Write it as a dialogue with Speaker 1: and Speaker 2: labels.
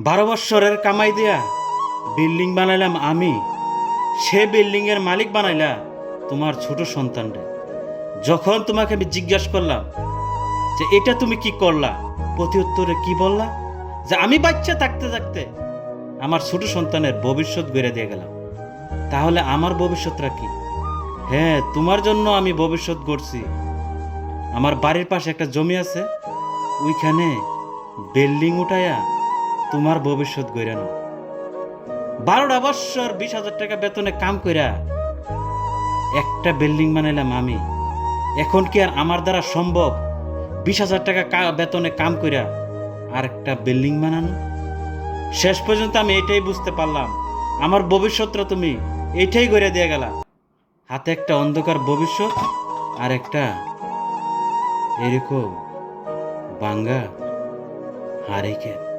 Speaker 1: বারো বৎসরের কামাই দিয়া বিল্ডিং বানাইলাম আমি। সে বিল্ডিং এর মালিক বানাইলা তোমার ছোট সন্তানরে যখন তোমাকে আমি জিজ্ঞাসা করলাম যে, এটা তুমি কি করলা? প্রতি উত্তরে কি বললা? যে, আমি বাচ্চা থাকতে থাকতে আমার ছোট সন্তানের ভবিষ্যৎ গড়ে দিয়ে গেলাম। তাহলে আমার ভবিষ্যৎটা কি? হ্যাঁ তোমার জন্য আমি ভবিষ্যৎ গড়ছি। আমার বাড়ির পাশে একটা জমি আছে। ওইখানে বিল্ডিং উঠায়া তোমার ভবিষ্যৎ গড়ে নাও। বারোটা বৎসর বিশ হাজার টাকা বেতনে কাম কইরা একটা বিল্ডিং বানাইলাম আমি। এখন কি আর আমার দ্বারা সম্ভব? বিশ হাজার টাকা বেতনে কাম কইরা আর একটা বিল্ডিং বানানো? শেষ পর্যন্ত আমি এটাই বুঝতে পারলাম। আমার ভবিষ্যৎটা তুমি এইটাই করে দিয়ে গেলা। হাতে একটা অন্ধকার ভবিষ্যৎ, আর একটা এরকম বাঙ্গা হারিকেন।